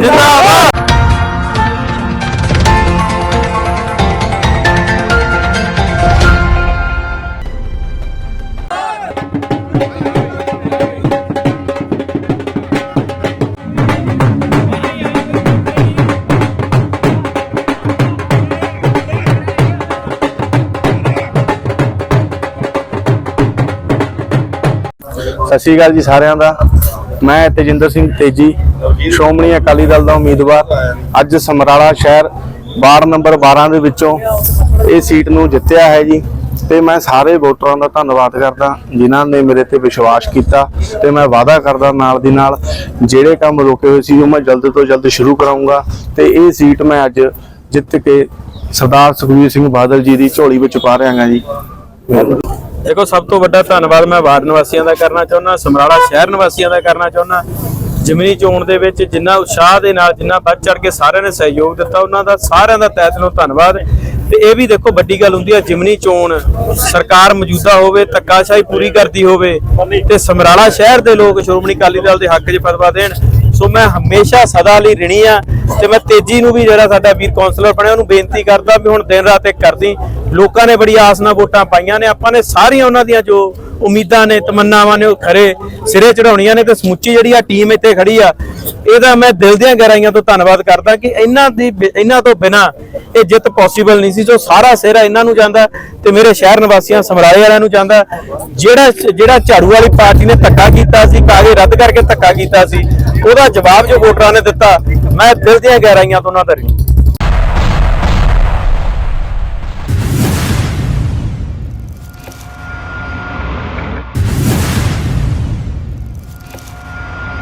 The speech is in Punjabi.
ਜਿੰਦਾਬਾਦ ਸਤਿ ਸ਼੍ਰੀ ਅਕਾਲ ਜੀ ਸਾਰਿਆਂ ਦਾ। ਮੈਂ ਤੇਜਿੰਦਰ ਸਿੰਘ ਤੇਜੀ, ਸ਼੍ਰੋਮਣੀ ਅਕਾਲੀ ਦਲ ਦਾ ਉਮੀਦਵਾਰ, ਅੱਜ ਸਮਰਾਲਾ ਸ਼ਹਿਰ, ਵਾਰਡ ਨੰਬਰ 12 ਦੇ ਵਿੱਚੋਂ ਇਹ ਸੀਟ ਨੂੰ ਜਿੱਤਿਆ ਹੈ ਜੀ। ਤੇ ਮੈਂ ਸਾਰੇ ਵੋਟਰਾਂ ਦਾ ਧੰਨਵਾਦ ਕਰਦਾ, ਜਿਨ੍ਹਾਂ ਨੇ ਮੇਰੇ ਤੇ ਵਿਸ਼ਵਾਸ ਕੀਤਾ ਤੇ ਮੈਂ ਵਾਅਦਾ ਕਰਦਾ ਨਾਲ ਦੀ ਨਾਲ, ਜਿਹੜੇ ਕੰਮ ਰੁਕੇ ਹੋਏ ਸੀ, ਉਹ ਮੈਂ ਜਲਦ ਤੋਂ ਜਲਦ ਸ਼ੁਰੂ ਕਰਾਉਂਗਾ ਤੇ ਇਹ ਸੀਟ ਮੈਂ ਅੱਜ ਜਿੱਤ ਕੇ ਸਰਦਾਰ ਸੁਖਬੀਰ ਸਿੰਘ ਬਾਦਲ ਜੀ ਦੀ ਝੋਲੀ ਵਿੱਚ ਪਾ ਰਿਹਾਗਾ ਜੀ। ਦੇਖੋ, ਸਭ ਤੋਂ ਵੱਡਾ ਧੰਨਵਾਦ ਮੈਂ ਵਾਰਡ ਨਿਵਾਸੀਆਂ ਦਾ ਕਰਨਾ ਚਾਹੁੰਦਾ, ਸਮਰਾਲਾ ਸ਼ਹਿਰ ਨਿਵਾਸੀਆਂ ਦਾ ਕਰਨਾ ਚਾਹੁੰਦਾ। ਜ਼ਮੀਨੀ ਚੋਣ ਦੇ ਵਿੱਚ ਜਿੰਨਾ ਉਤਸ਼ਾਹ ਦੇ ਨਾਲ, ਜਿੰਨਾ ਵੱਧ ਚੜ ਕੇ ਸਾਰਿਆਂ ਨੇ ਸਹਿਯੋਗ ਦਿੱਤਾ, ਉਹਨਾਂ ਦਾ ਸਾਰਿਆਂ ਦਾ ਤਹਿ ਦਿਲੋਂ ਧੰਨਵਾਦ। ਤੇ ਇਹ ਵੀ ਦੇਖੋ, ਵੱਡੀ ਗੱਲ ਹੁੰਦੀ ਹੈ ਜਿਮਨੀ ਚੋਣ, ਸਰਕਾਰ ਮੌਜੂਦਾ ਹੋਵੇ, ਧੱਕਾਸ਼ਾਹੀ ਪੂਰੀ ਕਰਦੀ ਹੋਵੇ, ਤੇ ਸਮਰਾਲਾ ਸ਼ਹਿਰ ਦੇ ਲੋਕ ਸ਼੍ਰੋਮਣੀ ਅਕਾਲੀ ਦਲ ਦੇ ਹੱਕ 'ਚ ਫਤਵਾ ਦੇਣ। ਸੋ ਮੈਂ ਹਮੇਸ਼ਾ ਸਦਾ ਲਈ ਰਿਣੀ ਆ। ਤੇ ਮੈਂ ਤੇਜੀ ਨੂੰ ਵੀ ਜਿਹੜਾ ਸਾਡਾ ਵੀਰ ਕਾਉਂਸਲਰ ਬਣਿਆ, ਉਹਨੂੰ ਬੇਨਤੀ ਕਰਦਾ ਵੀ ਹੁਣ ਦਿਨ ਰਾਤ ਇੱਕ ਕਰਦੀ। ਲੋਕਾਂ ਨੇ ਬੜੀ ਆਸ ਨਾਲ ਵੋਟਾਂ ਪਾਈਆਂ ਨੇ, ਆਪਾਂ ਨੇ ਸਾਰੀਆਂ ਉਹਨਾਂ ਦੀਆਂ ਜੋ ਉਮੀਦਾਂ ਨੇ, ਤਮੰਨਾਵਾਂ ਨੇ, ਉਹ ਖਰੇ ਸਿਰੇ ਚੜਾਉਣੀਆਂ ਨੇ ਤੇ ਸਮੁੱਚੀ ਜਿਹੜੀ ਆ ਟੀਮ ਇੱਥੇ ਖੜੀ ਆ, ਇਹਦਾ ਮੈਂ ਦਿਲ ਦੀਆਂ ਗਹਿਰਾਈਆਂ ਤੋਂ ਧੰਨਵਾਦ ਕਰਦਾ ਕਿ ਇਹਨਾਂ ਦੀ ਇਹਨਾਂ ਤੋਂ ਬਿਨਾ ਇਹ ਜਿੱਤ ਪੋਸੀਬਲ ਨਹੀਂ ਸੀ, ਜੋ ਸਾਰਾ ਸਿਹਰਾ ਇਹਨਾਂ ਨੂੰ ਜਾਂਦਾ ਤੇ ਮੇਰੇ ਸ਼ਹਿਰ ਨਿਵਾਸੀਆਂ ਸਮਰਾਏ ਵਾਲਿਆਂ ਨੂੰ ਜਾਂਦਾ। ਜਿਹੜਾ ਜਿਹੜਾ ਝਾੜੂ ਵਾਲੀ ਪਾਰਟੀ ਨੇ ਧੱਕਾ ਕੀਤਾ ਸੀ ਕਾਗਜ਼ ਰੱਦ ਕਰਕੇ ਧੱਕਾ ਕੀਤਾ ਸੀ, ਉਹਦਾ ਜਵਾਬ ਜੋ ਵੋਟਰਾਂ ਨੇ ਦਿੱਤਾ ਮੈਂ ਦਿਲ ਦੀਆਂ ਗਹਿਰਾਈਆਂ ਤੋਂ ਉਹਨਾਂ ਦਾ ਰਿਣੀ